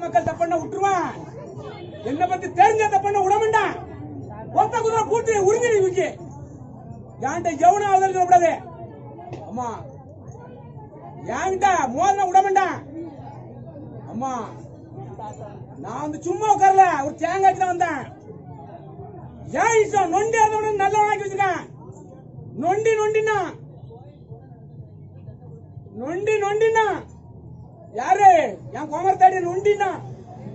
மக்கள் தப்பண்ண விட்டுருவான். என்ன பத்தி தெரிஞ்ச தப்பண்ண விடமாட்டான் ஒத்த குதிரை பூட்டி உறிஞ்சி விக்கி என்கிட்ட எவனும் அவதல் சொல்லக்கூடாது அம்மா என்கிட்ட மோதன விடமாட்டான் அம்மா நான் வந்து சும்மா உட்காரல ஒரு தேங்காய் தான் வந்தேன். ஏன் இஷ்டம் நொண்டி இருந்தவன நல்லவனாக்கி வச்சிருக்கேன். நொண்டி நொண்டினா. நொண்டி நொண்டினா. யாரு? என் குமர தாடி நொண்டினா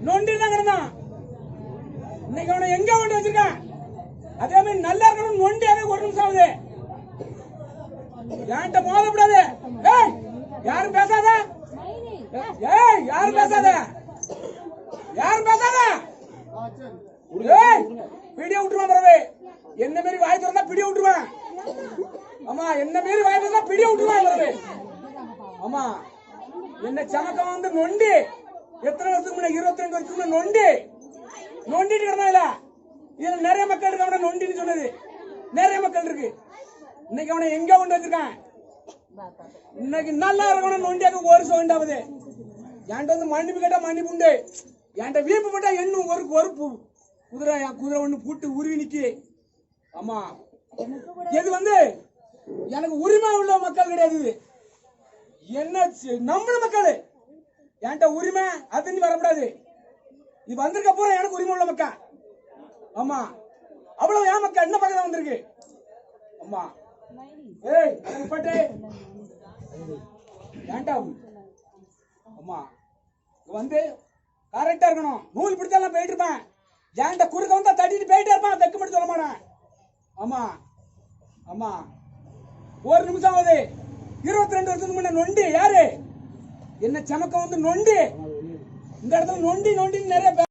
நொண்டி கிடந்தான் இன்னைக்கு அவனை எங்க கொண்டு வச்சிருக்கான்? அதே மாதிரி நல்லா இருக்கணும் நொண்டியாவே ஒரு நிமிஷம் ஆகுது. என்கிட்ட மோதப்படாது ஏய் யாரும் பேசாத. ஏய் யாரும் பேசாத. யாரும் பேசாத. ஏய் பிடிய விட்டுருவான் பிறகு. என்ன மாரி வாய் திறந்தா பிடிய விட்டுருவான். ஆமா என்ன மாரி வாய் திறந்தா பிடிய விட்டுருவான் பிறகு. ஆமா என்ன சமக்கம் வந்து நொண்டி. எத்தனை வருஷத்துக்கு முன்னாடி இருபத்தி ரெண்டு வருஷத்துக்கு நொண்டி. நொண்டிட்டு கிடந்தாங்கள இதுல நிறைய மக்கள் இருக்கு அவனை நொண்டின்னு சொன்னது. நிறைய மக்கள் இருக்கு. இன்னைக்கு அவனை எங்க கொண்டு வச்சிருக்கான்? இன்னைக்கு நல்லா இருக்கணும் நொண்டியாக்க ஒரு சோண்டாவது என்கிட்ட வந்து மன்னிப்பு கேட்டா மன்னிப்பு உண்டு. என்கிட்ட வீப்பு போட்டா இன்னும் ஒரு ஒரு குதிரை என் குதிரை ஒண்ணு பூட்டு உருவி நிக்கி. ஆமா. இது வந்து? எனக்கு உரிமை உள்ள மக்கள் கிடையாது இது. என்ன சி- நம்மள மக்கள். என்கிட்ட உரிமை அதுன்னு வரக்கூடாது இது வந்திருக்க பூரா எனக்கு உரிமை உள்ள மக்கா. ஆமா. அவ்வளவு ஏன் மக்கா? என்ன பக்கம் வந்திருக்கு? ஆமா. ஏய் பட்டு. ஏன்டா அம்மா இங்க வந்து கரெக்டா இருக்கணும். நூல் பிடிச்சாலாம் போயிட்டு இருப்பேன். ஏன்டா குறுக்க வந்தா தட்டிட்டு போயிட்டே இருப்பான். தெக்கு மட்டும் சொல்ல மாட்டேன். ஆமா. ஆமா. ஒரு நிமிஷம் ஆகுது. இருபத்தி ரெண்டு வருஷத்துக்கு முன்ன நொண்டி யாரு? என்ன சமக்கம் வந்து நொண்டி? இந்த இடத்துல நொண்டி நொண்டின்னு நிறைய